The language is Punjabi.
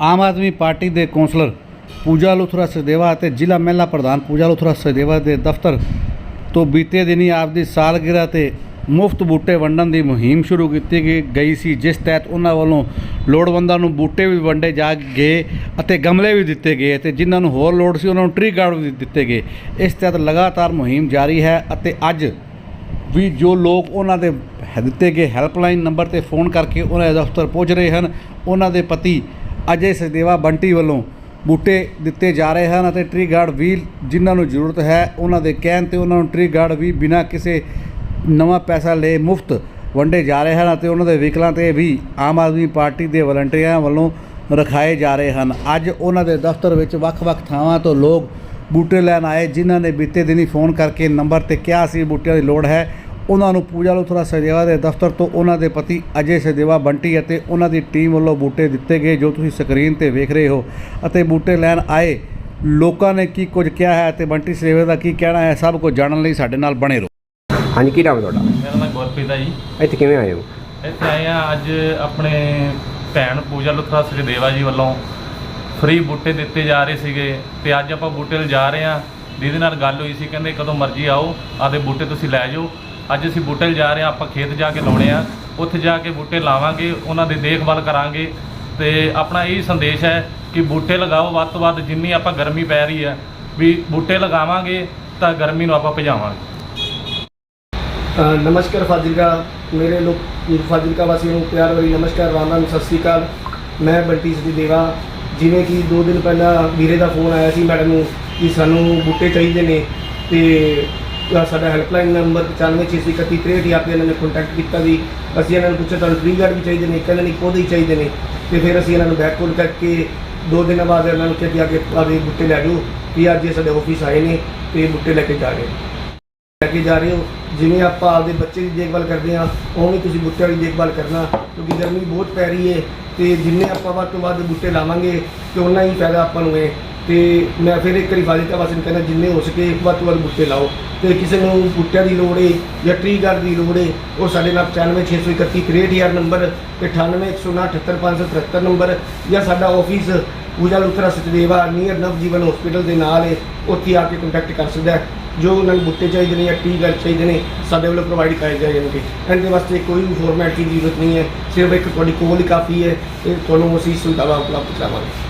ਆਮ ਆਦਮੀ ਪਾਰਟੀ ਦੇ ਕੌਂਸਲਰ ਪੂਜਾ ਲੁਥਰਾ ਸਦੇਵਾ ਅਤੇ ਜ਼ਿਲ੍ਹਾ ਮਹਿਲਾ ਪ੍ਰਧਾਨ ਪੂਜਾ ਲੁਥਰਾ ਸਦੇਵਾ ਦੇ ਦਫ਼ਤਰ ਤੋਂ ਬੀਤੇ ਦਿਨੀ ਆਪਦੀ ਸਾਲਗਿਰਾ ਤੇ ਮੁਫਤ ਬੂਟੇ ਵੰਡਣ ਦੀ ਮੁਹਿੰਮ ਸ਼ੁਰੂ ਕੀਤੀ ਗਈ ਗਈ ਸੀ, ਜਿਸ ਤਹਿਤ ਉਹਨਾਂ ਵੱਲੋਂ ਲੋੜਵੰਦਾਂ ਨੂੰ ਬੂਟੇ ਵੀ ਵੰਡੇ ਜਾ ਗਏ ਅਤੇ ਗਮਲੇ ਵੀ ਦਿੱਤੇ ਗਏ ਤੇ ਜਿਨ੍ਹਾਂ ਨੂੰ ਹੋਰ ਲੋੜ ਸੀ ਉਹਨਾਂ ਨੂੰ ਟ੍ਰੀ ਗਾਰਡ ਵੀ ਦਿੱਤੇ ਗਏ। ਇਸ ਤਹਿਤ ਲਗਾਤਾਰ ਮੁਹਿੰਮ ਜਾਰੀ ਹੈ ਅਤੇ ਅੱਜ ਵੀ ਜੋ ਲੋਕ ਉਹਨਾਂ ਦੇ ਹੈ- ਦਿੱਤੇ ਗਏ ਹੈਲਪਲਾਈਨ ਨੰਬਰ ਤੇ ਫੋਨ ਕਰਕੇ ਉਹਨਾਂ ਦੇ ਦਫ਼ਤਰ ਪਹੁੰਚ ਰਹੇ ਹਨ, ਉਹਨਾਂ ਦੇ ਪਤੀ ਅਜੇ ਸਦੇਵਾ ਬੰਟੀ ਵੱਲੋਂ ਬੂਟੇ ਦਿੱਤੇ ਜਾ ਰਹੇ ਹਨ ਅਤੇ ਟ੍ਰੀ ਗਾਰਡ ਵੀ ਜਿਨ੍ਹਾਂ ਨੂੰ ਜ਼ਰੂਰਤ ਹੈ, ਉਹਨਾਂ ਦੇ ਕਹਿਣ ਤੇ ਉਹਨਾਂ ਨੂੰ ਟ੍ਰੀ ਗਾਰਡ ਵੀ ਬਿਨਾਂ ਕਿਸੇ ਨਵਾਂ ਪੈਸਾ ਲਏ ਮੁਫਤ ਵੰਡੇ ਜਾ ਰਹੇ ਹਨ ਅਤੇ ਉਹਨਾਂ ਦੇ ਵਹੀਕਲਾਂ ਤੇ ਵੀ ਆਮ ਆਦਮੀ ਪਾਰਟੀ ਦੇ ਵਲੰਟੀਅਰਾਂ ਵੱਲੋਂ ਰਖਾਏ ਜਾ ਰਹੇ ਹਨ। ਅੱਜ ਉਹਨਾਂ ਦੇ ਦਫ਼ਤਰ ਵਿੱਚ ਵੱਖ-ਵੱਖ ਥਾਵਾਂ ਤੋਂ ਲੋਕ ਬੂਟੇ ਲੈਣ ਆਏ, ਜਿਨ੍ਹਾਂ ਨੇ ਬੀਤੇ ਦਿਨੀ ਫੋਨ ਕਰਕੇ ਨੰਬਰ ਤੇ ਕਿਹਾ ਸੀ ਬੂਟਿਆਂ ਦੀ ਲੋੜ ਹੈ। ਉਹਨਾਂ ਨੂੰ ਪੂਜਾ ਲੁਥਰਾ ਸਜੇਵਾ ਦੇ ਦਫ਼ਤਰ ਤੋਂ ਉਹਨਾਂ ਦੇ ਪਤੀ ਅਜੇ ਸਜੇਵਾ ਬੰਟੀ ਅਤੇ ਉਹਨਾਂ ਦੀ ਟੀਮ ਵੱਲੋਂ ਬੂਟੇ ਦਿੱਤੇ ਗਏ ਜੋ ਤੁਸੀਂ ਸਕਰੀਨ ਤੇ ਵੇਖ ਰਹੇ ਹੋ ਅਤੇ ਬੂਟੇ ਲੈਣ ਆਏ। ਲੋਕਾਂ ਨੇ ਕੀ ਕੁਝ ਕਿਹਾ ਹੈ ਤੇ ਬੰਟੀ ਸਜੇਵਾ ਦਾ ਕੀ ਕਹਿਣਾ ਹੈ ਸਭ ਕੁਝ ਜਾਣਨ ਲਈ ਸਾਡੇ ਨਾਲ ਬਣੇ ਰਹੋ। ਹਾਂਜੀ ਕੀ ਨਾਮ ਹੈ ਤੁਹਾਡਾ? ਮੇਰਾ ਨਾਮ ਗੁਰਪ੍ਰੀਤ ਹੈ ਜੀ। ਇੱਥੇ ਕਿਵੇਂ ਆਏ ਹੋ? ਇੱਥੇ ਆਏ ਆ ਅੱਜ ਆਪਣੇ ਭੈਣ ਪੂਜਾ ਲੁਥਰਾ ਸਚਦੇਵਾ ਜੀ ਵੱਲੋਂ ਫ੍ਰੀ ਬੂਟੇ ਦਿੱਤੇ ਜਾ ਰਹੇ ਸੀਗੇ ਤੇ ਅੱਜ ਆਪਾਂ ਬੂਟੇ ਲਿਜਾ ਰਹੇ ਆ ਜਿਹਦੇ ਨਾਲ ਗੱਲ ਹੋਈ ਸੀ ਕਹਿੰਦੇ ਕਦੋਂ ਮਰਜ਼ੀ ਆਓ ਆਦੇ ਬੂਟੇ ਤੁਸੀਂ ਲੈ ਜਾਓ। ਅੱਜ ਅਸੀਂ ਬੂਟੇ ਲਿਜਾ ਰਹੇ ਆ ਆਪਾਂ ਖੇਤ ਜਾ ਕੇ ਲਾਉਣੇ ਆ। ਉੱਥੇ ਜਾ ਕੇ ਬੂਟੇ ਲਾਵਾਂਗੇ, ਉਹਨਾਂ ਦੀ ਦੇਖਭਾਲ ਕਰਾਂਗੇ। ਤੇ ਆਪਣਾ ਇਹ ਸੰਦੇਸ਼ ਹੈ ਕਿ ਬੂਟੇ ਲਗਾਓ, ਵੱਧ ਤੋਂ ਵੱਧ ਜਿੰਨੀ ਆਪਾਂ ਗਰਮੀ ਪੈ ਰਹੀ ਹੈ, ਵੀ ਬੂਟੇ ਲਗਾਵਾਂਗੇ ਤਾਂ ਗਰਮੀ ਨੂੰ ਆਪਾਂ ਭਜਾਵਾਂਗੇ। ਨਮਸਕਾਰ ਫਾਜ਼ਿਲਕਾ। ਮੇਰੇ ਲੋਕ ਫਾਜ਼ਿਲਕਾ ਵਾਸੀਆਂ ਨੂੰ ਪਿਆਰ ਭਰੀ ਨਮਸਕਾਰ, ਰਾਮ ਰਾਮ ਸਤਿ ਸ੍ਰੀ ਅਕਾਲ। ਮੈਂ ਬੰਟੀ ਸਤੀ ਦੇਵਾ। ਜਿਵੇਂ ਕਿ 2 ਦਿਨ ਪਹਿਲਾਂ ਵੀਰੇ ਦਾ ਫੋਨ ਆਇਆ ਸੀ ਮੈਡਮ ਨੂੰ ਕਿ ਸਾਨੂੰ ਬੂਟੇ ਚਾਹੀਦੇ ਨੇ ਤੇ ਸਾਡਾ ਹੈਲਪਲਾਈਨ ਨੰਬਰ 95613163 ਆ ਕੇ ਇਹਨਾਂ ਨੇ ਕੰਟੈਕਟ ਕੀਤਾ ਵੀ ਅਸੀਂ ਇਹਨਾਂ ਨੂੰ ਪੁੱਛਿਆ, ਤੁਹਾਨੂੰ ਟ੍ਰੀ ਗਾਰਡ ਵੀ ਚਾਹੀਦੇ ਨੇ? ਕਹਿੰਦੇ ਨਹੀਂ ਪੌਦੇ ਹੀ ਚਾਹੀਦੇ ਨੇ। ਤੇ ਫਿਰ ਅਸੀਂ ਇਹਨਾਂ ਨੂੰ ਬੈਕ ਕੋਲ ਕਰਕੇ ਦੋ ਦਿਨਾਂ ਬਾਅਦ ਇਹਨਾਂ ਨੂੰ ਕਿਹਾ ਕਿ ਆ ਕੇ ਆਦੇ ਬੂਟੇ ਲੈ ਜਾਓ ਕਿ ਅੱਜ ਇਹ ਸਾਡੇ ਆਫਿਸ ਆਏ ਨੇ ਤੇ ਬੂਟੇ ਲੈ ਕੇ ਜਾ ਰਹੇ ਨੇ। ਲੈ ਕੇ ਜਾ ਰਹੇ ਹੋ, ਜਿਵੇਂ ਆਪਾਂ ਆਪਦੇ ਬੱਚੇ ਦੀ ਦੇਖਭਾਲ ਕਰਦੇ ਹਾਂ, ਉਵੇਂ ਤੁਸੀਂ ਬੂਟਿਆਂ ਦੀ ਦੇਖਭਾਲ ਕਰਨਾ, ਕਿਉਂਕਿ ਗਰਮੀ ਬਹੁਤ ਪੈ ਰਹੀ ਹੈ ਤੇ ਜਿੰਨੇ ਆਪਾਂ ਵੱਧ ਤੋਂ ਵੱਧ ਬੂਟੇ ਲਾਵਾਂਗੇ, ਤੇ ਉਨਾ ਹੀ ਫਾਇਦਾ ਆਪਾਂ ਨੂੰ ਹੈ ਤੇ ਮੈਂ ਫਿਰ ਇੱਕ ਵਾਰੀ ਫਾਜ਼ਿਲਕਾ ਵਾਸੀ ਨੂੰ ਕਹਿੰਦਾ, ਜਿੰਨੇ ਹੋ ਸਕੇ ਵੱਧ ਤੋਂ ਵੱਧ ਬੂਟੇ ਲਾਓ। ਤੇ ਕਿਸੇ ਨੂੰ ਬੂਟਿਆਂ ਦੀ ਲੋੜ ਏ ਜਾਂ ਟ੍ਰੀ ਗਾਰਡ ਦੀ ਲੋੜ ਏ, ਉਹ ਸਾਡੇ ਨਾਲ 9563163000 ਨੰਬਰ ਤੇ 9819785573 ਨੰਬਰ ਜਾਂ ਸਾਡਾ office Pooja Luthra Sachdeva near Navjeevan hospital ਦੇ ਨਾਲ ਹੈ ਉੱਥੇ ਆ ਕੇ ਕੰਟੈਕਟ ਕਰ ਸਕਦਾ ਹੈ। ਜੋ ਉਹਨਾਂ ਨੂੰ ਬੁੱਟੇ ਚਾਹੀਦੇ ਨੇ ਜਾਂ ਟੀ ਗੱਲ ਚਾਹੀਦੇ ਨੇ, ਸਾਡੇ ਵੱਲੋਂ ਪ੍ਰੋਵਾਈਡ ਕਰਾਏ ਜਾਣਗੇ ਇਹਦੇ ਵਾਸਤੇ ਕੋਈ ਵੀ ਫਾਰਮੈਟ ਦੀ ਜ਼ਰੂਰਤ ਨਹੀਂ ਹੈ, ਸਿਰਫ ਇੱਕ ਤੁਹਾਡੀ ਕੋਲ ਹੀ ਕਾਫੀ ਹੈ, ਤੇ ਤੁਹਾਨੂੰ ਅਸੀਂ ਸੁਵਿਧਾਵਾਂ ਉਪਲਬਧ ਕਰਾਵਾਂਗੇ।